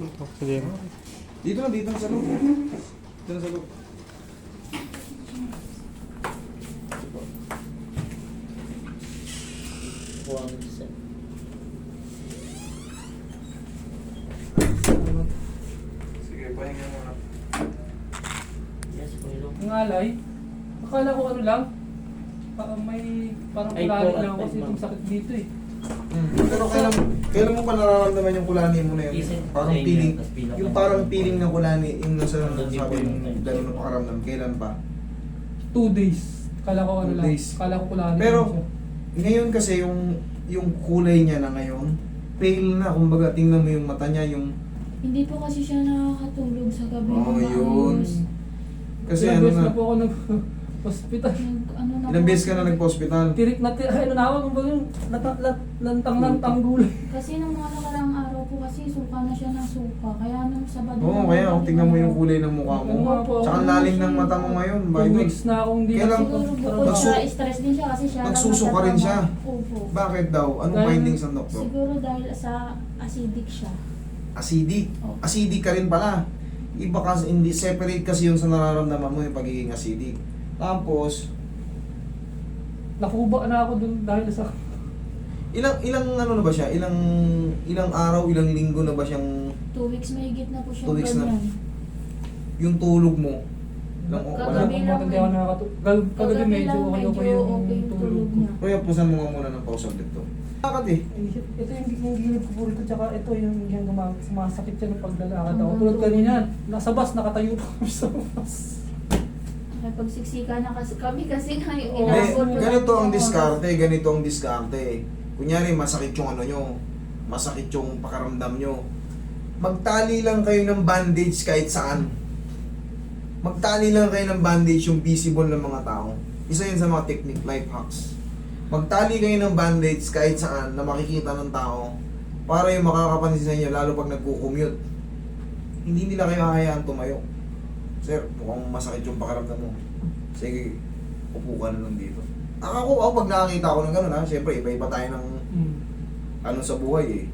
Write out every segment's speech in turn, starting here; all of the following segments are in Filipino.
Sige. Dito na, dito na sa loob. Dito na sa loob. Sige, pahinga muna. Yes, Pilo. Ang alay, akala ko ano lang, parang may, parang Ay, kulali po, lang kasi itong sakit dito eh. Hmm. Pero kailan, kailan mo pa nararamdaman yung kulani mo na yun? Parang feeling, tas yung pa. parang feeling ng kulani, yung nasa din sabi po yung yung- gano'n na pakaramdam. Kailan pa? Two days. Kala ko ano Two lang, days. kala ko kulali Pero, lang siya. Ngayon kasi yung yung kulay niya na ngayon, pale na. Kumbaga, tingnan mo yung mata niya, yung... Hindi po kasi siya nakakatulog sa gabi. Oh, ng yun. maayos. Kasi Ilang ano beses na, na po ako nag-hospital. Nag, ano na ilang beses ka na nagpa-hospital? Tirik na tirik, ano na ako, lata- lat- lantang-lantang gulay. Kasi nung mga nakarang araw po kasi suka na siya ng suka. Kaya nung Sabado Oo, kaya oh, tingnan mo yung kulay ng mukha mo. Oo po. Tsaka ang lalim ng mata mo ngayon. By Two the weeks na akong hindi Kailan- Siguro bukod Nagsu- sa stress din siya kasi siya lang nagsusuka rin siya. nagtatrabaho. Opo. Bakit daw? Anong Dahil- findings ng doktor? Siguro dahil sa acidic siya. Acidic. Oh. Acidic ka rin pala. Iba kasi, hindi, separate kasi yung sa nararamdaman mo yung pagiging acidic. Tapos, Nakuba na ako dun dahil sa... ilang ilang ano na ba siya? Ilang ilang araw, ilang linggo na ba siyang Two weeks mahigit na po siya Two weeks na. yung tulog mo? Lang, Kagabi wala. lang Hindi ako. Kagabi Kagabi medyo lang ano ko medyo yung okay yung tulog tulog ko. niya. Kuya, pusan mo nga muna ng pause ulit to. Bakit eh? Ito yung, yung gilid ko po rito, tsaka ito yung, yung gumag, sumasakit siya ng paglalakad ako. Tulad kanina, nasa bus, nakatayo pa kami sa bus. Nakipagsiksika na kasi kami kasi nga yung inaabot ko ganito ang yung diskarte, ganito ang diskarte. Kunyari, masakit yung ano nyo, masakit yung pakaramdam nyo. Magtali lang kayo ng bandage kahit saan. Magtali lang kayo ng bandage yung visible ng mga tao. Isa yun sa mga technique, life hacks. Magtali kayo ng bandage kahit saan na makikita ng tao para yung makakapansin sa inyo, lalo pag nagko-commute. Hindi nila kayo hahayaan tumayo. Sir, mukhang masakit yung pakaramdam mo. Sige, upo ka na lang dito. Ako, ako pag nakakita ko ng gano'n ha, syempre iba-iba tayo ng Hmm. ano sa buhay eh.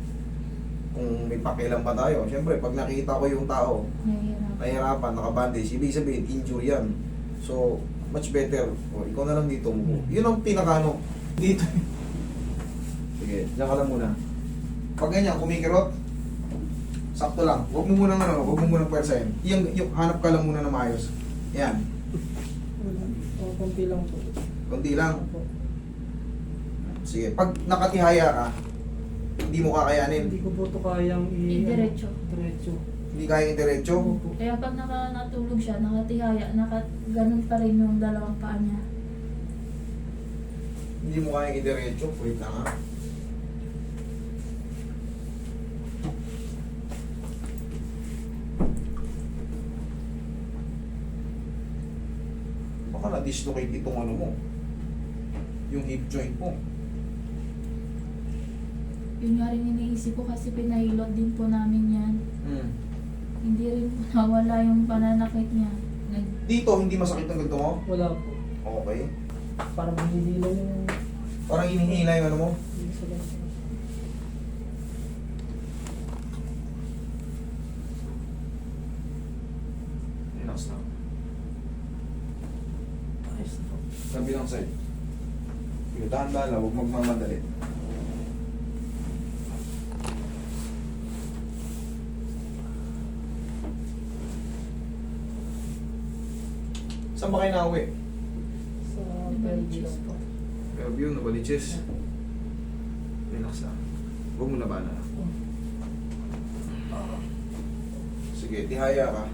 Kung may pakialam pa tayo, syempre pag nakita ko yung tao, Nahihirap. nahihirapan, nakabandage, ibig sabihin, injury yan. So, much better, o, ikaw na lang dito mo. Yun ang pinakano. Dito. Sige, diyan ka lang muna. Pag ganyan, kumikirot, sakto lang. Huwag mo muna ano, huwag mo muna pwersahin. Yung, yung, hanap ka lang muna na maayos. Yan, Oh, konti lang po. konti lang. Sige, pag nakatihaya ka, hindi mo kakayanin. Hindi ko po ito kayang i... I-diretso. Diretso. Hindi kaya yung diretso. Opo. Kaya pag naka, natulog siya, nakatihaya, naka, ganun pa rin yung dalawang paa niya. Hindi mo kaya yung diretso. Wait lang ha. Baka na-dislocate itong ano mo. Yung hip joint mo. Yun nga rin iniisip ko kasi pinahilot din po namin yan. Hmm. Hindi rin po nawala yung pananakit niya. Nag, Dito, hindi masakit ang ganito mo? Wala po. Okay. Parang hinihilaw yung... Parang hinihila yung ano mo. yung sa lang. Na po. Kabilang side. Dahan-dahan lang, huwag magmamadali. Saan ba kayo nauwi? Sa Fairview po. Fairview, Novaliches. Relax lang. Huwag mo labanan. Sige, tihaya ka.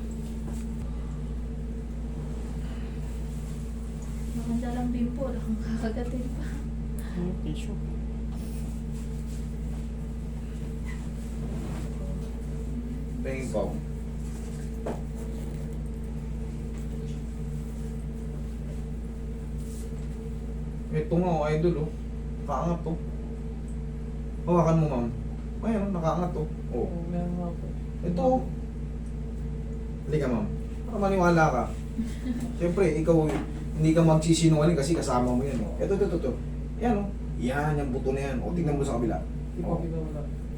Maganda lang din po, akong kakagatin pa. Yung tissue. Paying pong. Ito nga, oh, idol, oh. Nakaangat, oh. Hawakan mo, ma'am. Ayun, oh, nakaangat, oh. Oh. Oh, meron nga po. Ito, oh. Halika, ma'am. Para maniwala ka. Siyempre, ikaw, hindi ka magsisinungaling kasi kasama mo yan, oh. Ito, ito, ito, ito. Yan, oh. Yan, yung buto na yan. O, tingnan mo sa kabila. Oh.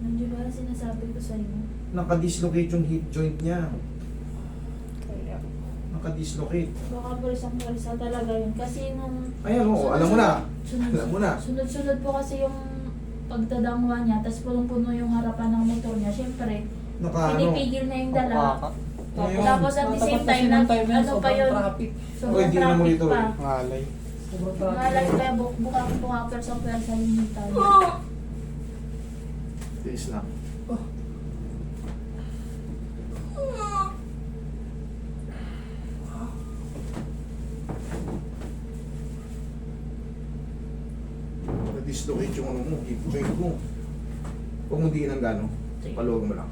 Nandiyo ba si sinasabi ko sa inyo. Nakadislocate yung hip joint niya. Nakadislocate. Baka burisang bulisa talaga yun. Kasi nung... Ayan, oo, alam mo na. Sunod, Alam mo na. Sunod-sunod po kasi yung pagdadangwa niya, tapos punong-puno yung harapan ng motor niya. Siyempre, Naka ano. pinipigil na yung dala. Ayun. Tapos at the same time, na, ano pa yun, Traffic. Uy, sobrang di na mo traffic ito pa. eh. Ngalay. Sobrang traffic. Malay pa, bu- buka-buka, persa-persa yung tayo. Tiis lang. Na-dislocate yung ano mo, hip joint mo. Huwag mo diin ng gano. Paluwag mo lang.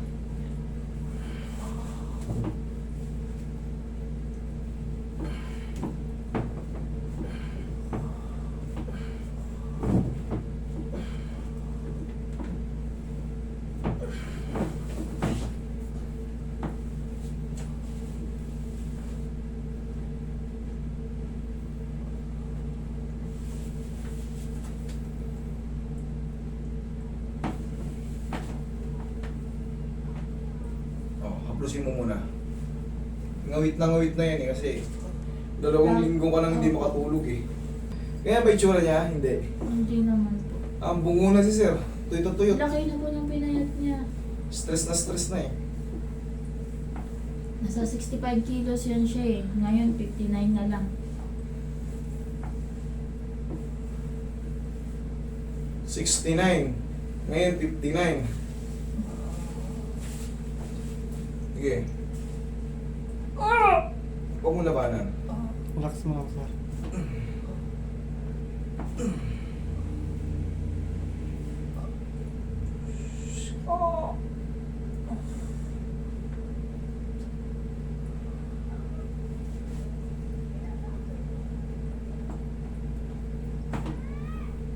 Haplusin mo muna. Ngawit na ngawit na yan eh kasi dalawang linggo ka nang hindi makatulog eh. Kaya ba itsura niya? Hindi. Hindi naman po. Ang bungo na si sir. Tuyot-tuyot. Laki na po ng pinayat niya. Stress na stress na eh. Nasa 65 kilos yan siya eh. Ngayon, 59 na lang. Sixty-nine. Ngayon, fifty-nine. Sige. Huwag mo labanan. Relax mo lang, sir.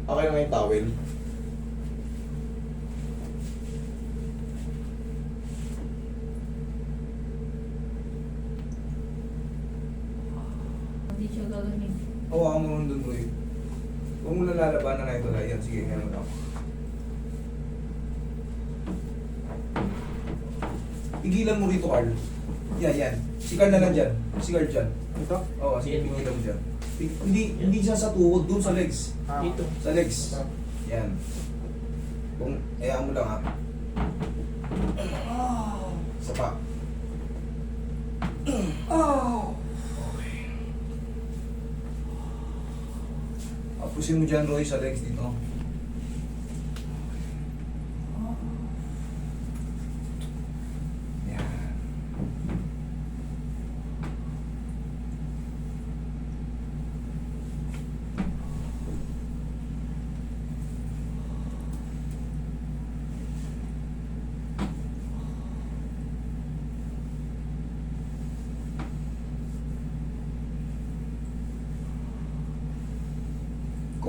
Okay na yung towel. Hindi siya gagaling. Hawakan mo nun dun, Roy. Huwag mo na lalabanan na ito. Ayan, sige, ngayon mo lang. Pigilan mo rito, Carl. Yan, yan. Si Carl na lang dyan. Si Carl dyan. Ito? Oo, sige, pigilan mo dyan. Hindi, hindi siya sa tuhod, dun sa legs. Ah. Dito. Sa legs. Yan. Kung, hayaan mo lang ha. Sa pa. Okay. Apusin mo dyan, Roy, sa legs dito. Yan.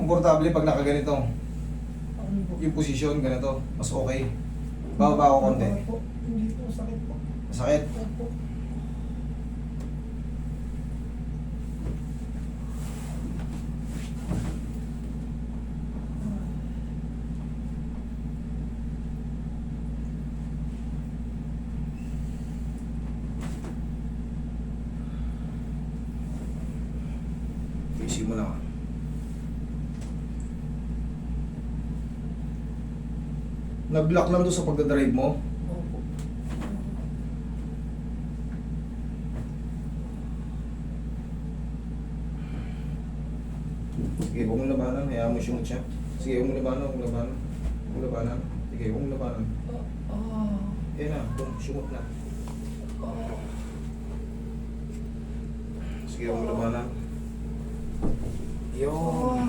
Komportable pag nakaganito. Po? Yung posisyon, ganito. Mas okay. Bababa ako konti. Po? Hindi po, sakit po. Masakit. Opo. Easy mo lang. ah. Nag-lock lang to sa pagdadrive mo. Opo. Sige, huwag mong labanan. Hayaan mo siyang siya. Sige, huwag mong labanan. Huwag mong labanan. Huwag mong labanan. Sige, huwag mong labanan. Ah. Yan na. Boom, sumot na. Sige, huwag mong labanan. Yun.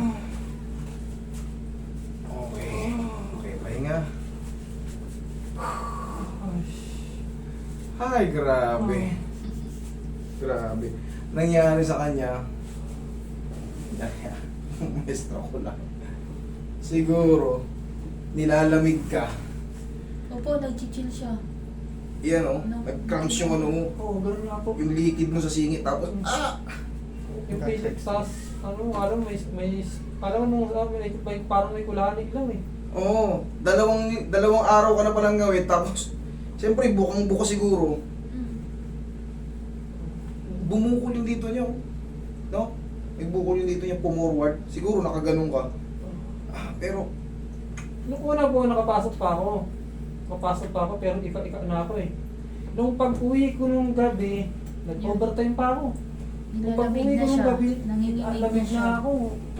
Okay. Okay, pahinga. Ay, grabe. Grabe. Nangyari sa kanya, Maestro ko lang. Siguro, nilalamig ka. Opo, nag-chill siya. Yan o, nag-cramps yung ano mo, Oo, ganun nga po. yung liquid mo sa singit. Tapos, ah! Yung Felix sa ano, alam may may alam mo nung ah, may, may parang may kulanig lang eh. Oo, dalawang dalawang araw ka na palang gawin tapos siyempre bukang buka siguro. Mm. Bumukol yung dito niyo. No? May bukol yung dito niya pumorward. Siguro nakaganon ka. Ah, pero Nung una po, nakapasok pa ako. Nakapasok pa ako, pero ika-ika na ako eh. Nung pag-uwi ko nung gabi, nag-overtime pa ako. Nung pag-uwi ko nung siya. Gabi, Nanginginig na ako.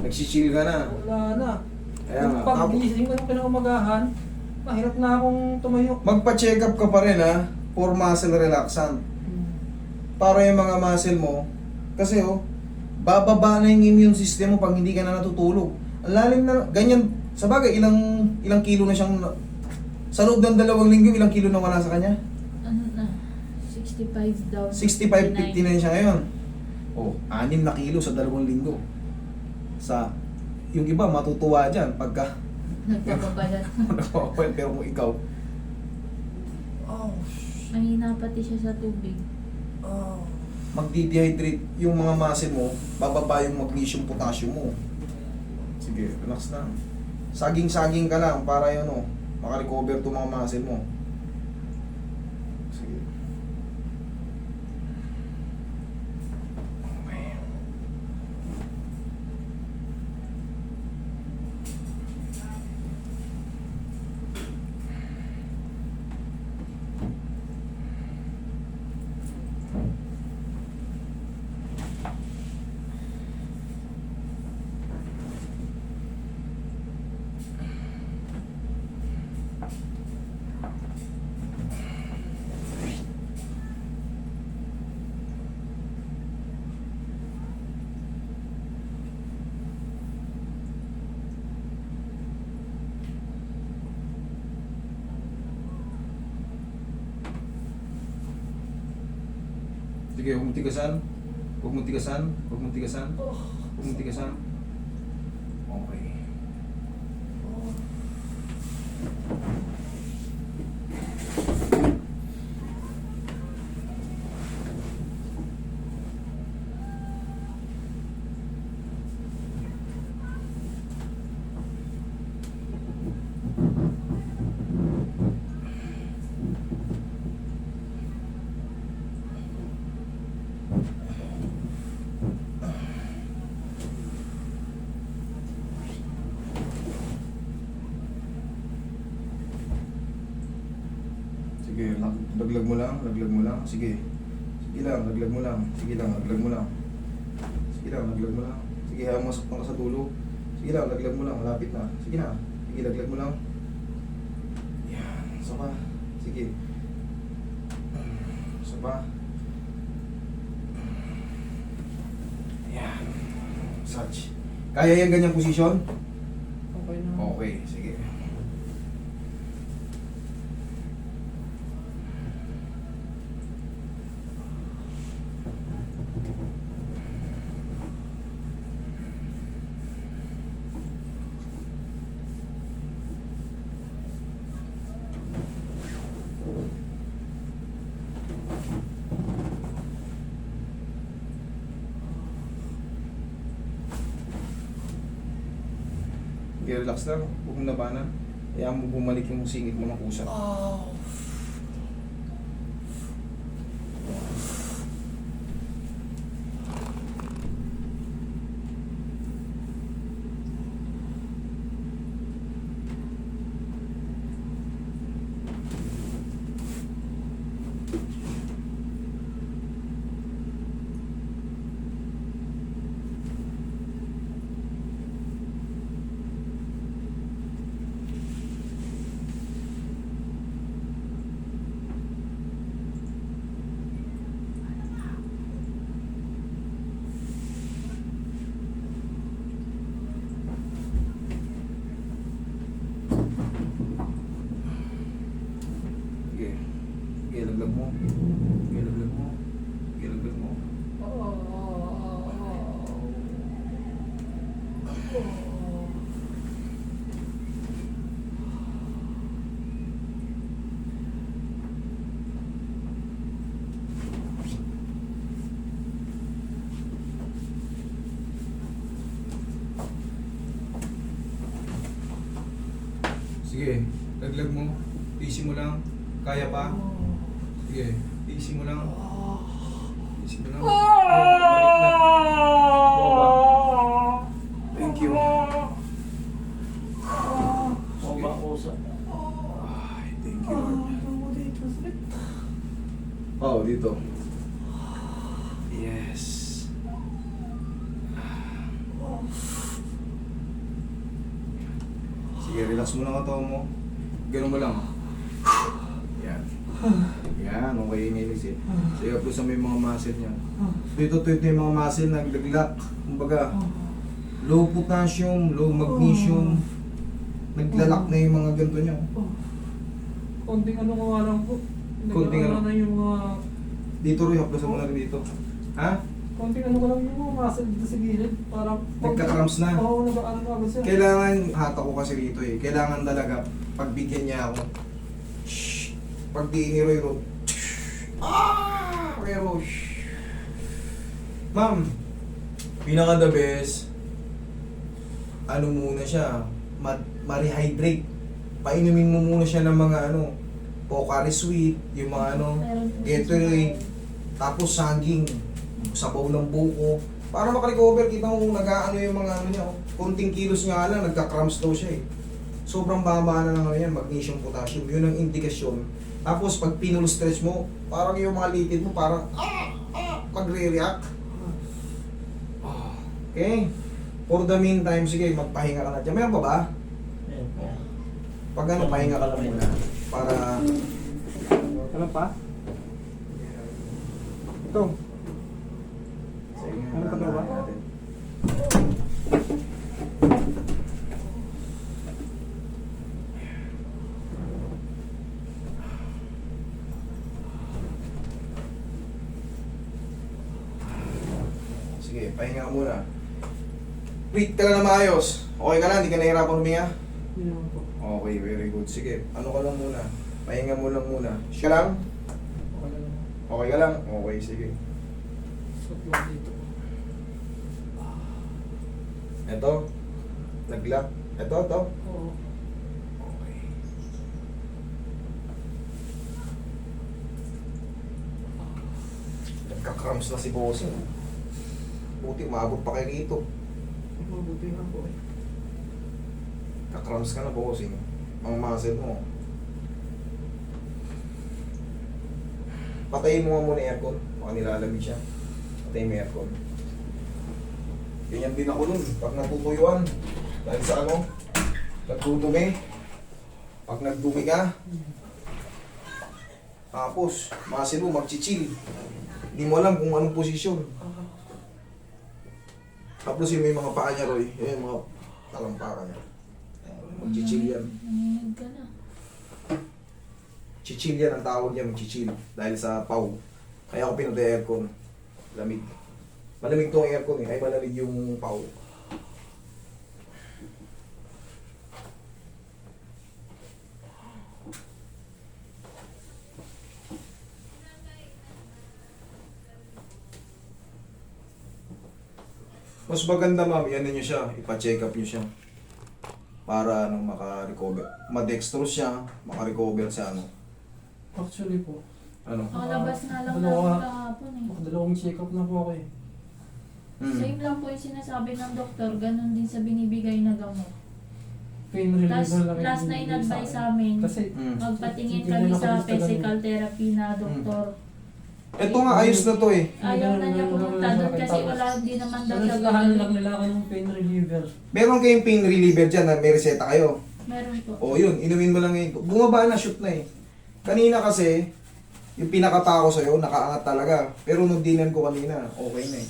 nagsichill ka na. Wala na. Kaya Nung nga, tapos pag-gising ko nung kinaumagahan, mahirap na akong tumayo. magpa-check up ka pa rin ha for muscle relaxant. Para yung mga muscle mo, kasi oh, bababa na yung immune system mo pag hindi ka na natutulog. Ang lalim na, ganyan, sa bagay, ilang, ilang kilo na siyang, sa loob ng dalawang linggo, ilang kilo na wala sa kanya? Ano na? 65 daw. 65, 50 na yun siya ngayon. Oh, anim na kilo sa dalawang linggo. Sa, yung iba matutuwa dyan pagka, Nagpapabalat. well, pero kung ikaw, Oh, Mahina pati siya sa tubig. oh. magdi-dehydrate yung mga muscle mo, bababa yung magnesium, potassium mo. Sige, relax na. Saging-saging ka lang para yun, oh, makarecover to mga muscle mo. Sige. Okay. Sige, huwag mong tigasan. Huwag mong tigasan. Huwag mong tigasan. Huwag mong tigasan. Okay. Sige, lag- laglag mo lang, laglag mo lang. Sige. Sige lang, laglag mo lang. Sige lang, laglag mo lang. Sige lang, laglag mo lang. Sige, hayaan mo saktan ka sa dulo. Sige lang, laglag mo lang, malapit na. Sige na. Sige, laglag mo lang. Yan, isa pa. Sige. Isa pa. Yan. Massage. Kaya yung ganyang posisyon? Okay na. Okay, sige. Okay, relax lang. Huwag mong labanan. Kaya mo bumalik yung singit mo ng kusa. Oh. Sige, laglag mo. Easy mo lang. Kaya pa? Sige, easy mo lang. Easy mo lang. Balik na. Bumaba. Thank you. Bumaba ko sa... Ay, thank you Lord. Oh, dito. Yes. Sige, relax mo lang ang katawan mo. Ganun mo lang. Yan. Yan, okay yung inis eh. Sige, plus sa may mga muscle niya. Dito, ito, ito yung mga muscle na naglaglak. Kumbaga, low potassium, low magnesium. Naglalak na yung mga ganito niya. Konting ano ko lang po. Konting ano? Na yung mga... Dito rin, haplasan mo na rin dito. Ha? Konting ano ko lang yung mga muscle dito sa gilid. Parang... Nagka-cramps na. Oo, nag-ano ka agad siya. Kailangan, hata ko kasi rito eh. Kailangan talaga, pagbigyan niya ako. Shh. Pag di iniro Ah! Pero, shh. Ma'am, pinaka the best, ano muna siya, ma- ma-rehydrate. Painumin mo muna siya ng mga ano, Pocari Sweet, yung mga ano, Gatorade, tapos saging, sabaw ng buko. Para makarecover, kita mo nag-ano yung mga ano niya. oh. Kunting kilos nga lang, nagka-cramps daw siya eh. Sobrang baba na ng ano yan, magnesium, potassium. Yun ang indikasyon. Tapos pag pinul-stretch mo, parang yung mga litid mo, parang ah, ah, magre-react. Okay? For the meantime, sige, magpahinga ka na dyan. Meron pa ba? Ayan, ayan. Pag ano, pahinga ka lang muna. Para... Ano pa? Ito. Sige, Ano pa daw ba? natin. Sige, pahinga ka muna. Wait ka lang na maayos. Okay ka lang, hindi ka nahihirapan huminga? Hindi naman po. Okay, very good. Sige, ano ka lang muna. Pahinga mo lang muna. Siya lang? Okay lang. Okay ka lang? Okay, sige. Suot lang dito. Ito. Nag-lock. Ito, ito. Oo. Okay. Nagka-cramps na si Bossing. Buti, umabot pa kayo rito. Mabuti nga po eh. Ka-cramps ka na, Bossing. Mga muscle mo. Patayin mo nga muna aircon. Baka nilalamig siya. Patayin mo aircon. Ganyan din ako nun. Pag natutuyuan. Dahil sa ano? Nagdudumi. Pag nagdumi ka. Tapos, muscle mo magchichill. Hindi mo alam kung anong posisyon. Tapos yung may mga paa niya, Roy. Yan yung mga talampakan niya. Magchichill yan. Nanginig ka na. Chichill yan ang tawag niya, chichill. Dahil sa paw. Kaya ako pinatay aircon. Lamig. Malamig to ang aircon eh. Ay malamig yung paw. Mas maganda ma'am, yan nyo siya. Ipa-check up nyo siya. Para ano, maka-recover. Ma-dextrose siya, maka-recover sa ano. Actually po, Ano? Nakalabas na lang Dalawa. namin kahapon eh. makadalawang check-up na po ako eh. Hmm. Same lang po yung sinasabi ng doktor, ganun din sa binibigay na gamot. Pain reliever Last, lang yung last na binibigay in-advise akin. sa amin, Kasi, Hmm. magpatingin Hindi kami sa ganun. physical therapy na doktor. Ito nga, ayos na to eh. Ayaw na niya pumunta doon kasi wala, hindi naman daw nagkahanap lang nila ako ng pain reliever. Meron kayong pain reliever dyan na may reseta kayo. Meron po. O yun, inumin mo lang ngayon. Bumaba na, shoot na eh. Kanina kasi, yung pinakapa ko sa'yo, nakaangat talaga. Pero nung dinan ko kanina, okay na eh.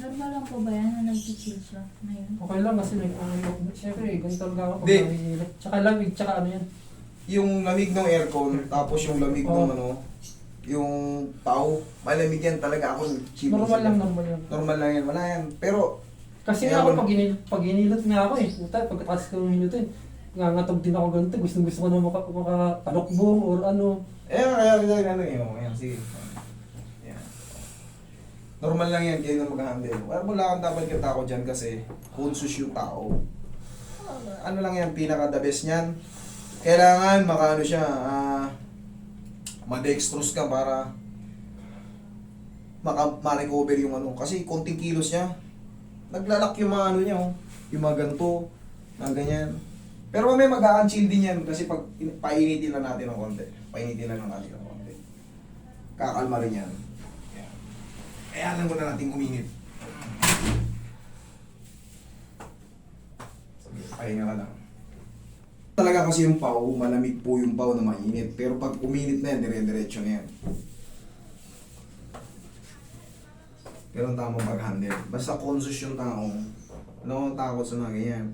Normal lang po ba yan na nag-chill siya ngayon? Okay lang kasi may pangayok. Siyempre, ganito talaga ako pag Di. Tsaka lamig, tsaka ano yan. Yung lamig ng aircon, tapos yung lamig ng Oo. ano, yung tao, malamig yan talaga ako. chill Normal sila. lang, normal lang. Normal lang yan, wala yan. Pero, Kasi Kaya nga ako, wala- pag, inil, pag inilot nga ako eh, puta, pagkatapos ko ng hilutin, nangatog din ako ganito, gusto gusto ko na maka, makatalokbong or ano. eh, kaya kaya ano eh, oh, ayan, sige. Ayan. Normal lang yan, kayo na mag-handle. Wala mo lang dapat katakot dyan kasi conscious yung tao. Ano lang yan, pinaka the best niyan. Kailangan makaano siya, ah, ma-dextrose ka para maka ma-recover yung ano. Kasi konting kilos niya, naglalak yung mga ano niya, oh. yung mga ganito, mga ganyan. Pero may mag chill din yan kasi pag in- painitin lang natin ng konti. Painitin lang natin ng konti. Kakalma rin yan. Kaya alam mo na natin uminit. Pahinga ka lang. Talaga kasi yung pau, malamig po yung pau na mainit. Pero pag uminit na yan, dire-diretso na yan. Pero ang tamang pag-handle. Basta conscious yung tao. Ano ang takot sa mga ganyan.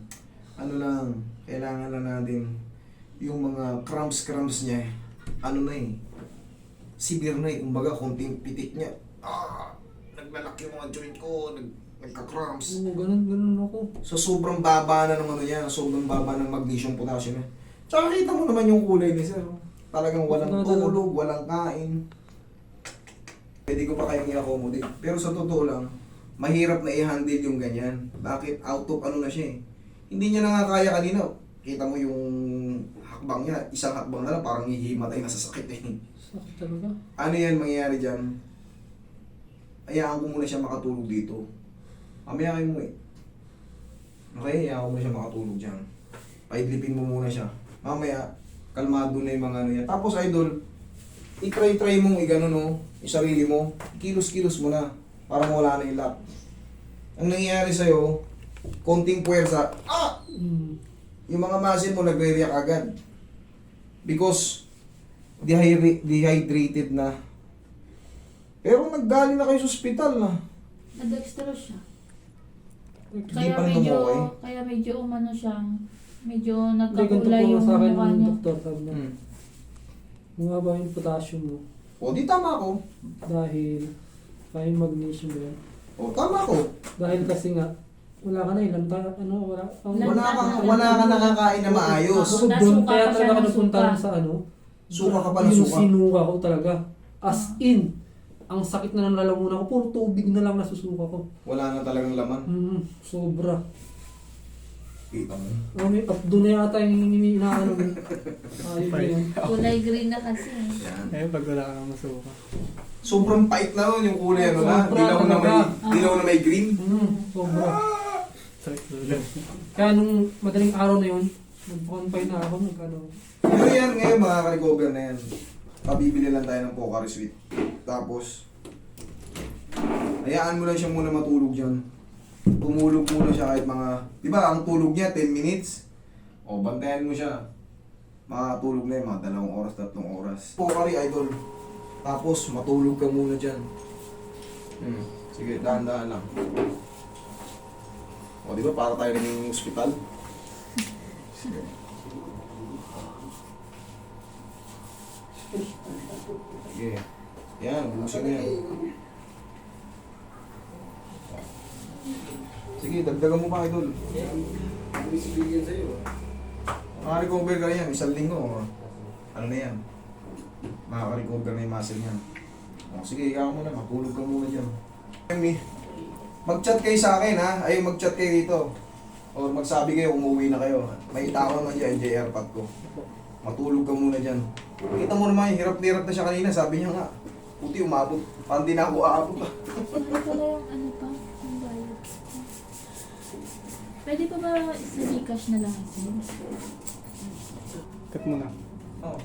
Ano lang, kailangan na natin yung mga cramps-cramps niya. Ano na eh. Severe na eh. Kumbaga, konting pitik niya. Ah! Naglalak yung mga joint ko. Nag, nagka-cramps. Oo, ganun, ganun ako. So sobrang baba na ng ano niya, sobrang baba ng magnesium potassium niya. Tsaka kita mo naman yung kulay ni sir. Talagang walang Oo, talaga. tulog, walang kain. Pwede ko pa kayong i-accommodate. Pero sa totoo lang, mahirap na i-handle yung ganyan. Bakit? Out of ano na siya eh. Hindi niya na nga kaya kanina. Kita mo yung hakbang niya, isang hakbang na lang, parang hihimatay na sa sakit eh. Sakit talaga. Ano yan mangyayari dyan? Hayaan ko muna siya makatulog dito. Mamaya kayo mo eh. Okay, hayaan ko muna siya makatulog dyan. Paidlipin mo muna siya. Mamaya, kalmado na yung mga ano yan. Tapos idol, i-try-try mong i-gano no, yung sarili mo. Kilos-kilos mo na. Para mawala na yung lap. Ang nangyayari sa'yo, konting puwersa, ah! Mm. yung mga muscle mo nagre-react agad. Because dehydrated, dehydrated na. Pero naggaling na kayo sa ospital na. Na-dextrose siya. Hindi Kaya pa rin medyo, tumukoy. kaya medyo umano siya, medyo Hindi, ganito nagkakulay po yung sa akin mukha ng niya. doktor. Sabi niya, Hmm. bumaba yung potassium mo O di tama ako. dahil kaya yung magnesium mo yan. O tama ako. Dahil kasi nga, wala ka na ilang ta, ano, wala, ang, Wala Wala ka- kang wala ka nakakain na maayos. Bukod doon, Nasuka kaya pa siya talaga ng ako napunta suka. rin sa ano. Suka ka pa ng Yung suka. sinuka ko talaga. As in, ang sakit na ng lalamunan ko, puro tubig na lang nasusuka ko. Wala na talagang laman. Mm, sobra. Kita mo. Oh, may abdo na yata yung inaano mo. Ayun yun. Kulay green na kasi. Yan. Eh, pag wala kang masuka. Sobrang pait na nun yung kulay ano na. Sobra Dilaw na may, talaga. dilaw na may green. Mm, sobra. Sakit ulo. Kaya nung madaling araw na yun, nag-confine na ako, nag-ano. Pero yan ngayon makaka-recover na yan. Pabibili lang tayo ng Pocari Sweet. Tapos, hayaan mo lang siya muna matulog dyan. Tumulog muna siya kahit mga, di ba ang tulog niya 10 minutes? O, bantayan mo siya. Makatulog na yun, mga dalawang oras, tatlong oras. Pocari idol. Tapos, matulog ka muna dyan. Hmm. Sige, dahan-dahan lang. O, di ba para tayo naging hospital? Sige. Sige. Yan, buso na yan. Sige, dagdagan mo pa, idol. Makaka-recover ka na yan, isang linggo. oh. Ano na yan? Makaka-recover na yung muscle niyan. O, sige, ikaw mo na, matulog ka muna dyan. Amy, Mag-chat kayo sa akin ha, ay mag-chat kayo dito. Or magsabi kayo, umuwi na kayo. May tao naman dyan, JR Pat ko. Matulog ka muna dyan. Kita mo naman, hirap na hirap na siya kanina. Sabi niya nga, puti umabot. Parang di na ako aabot. ah. Wala pala yung ano pa, yung bayad. Pwede pa ba sa Gcash na lang ito? Cut mo na. Oo.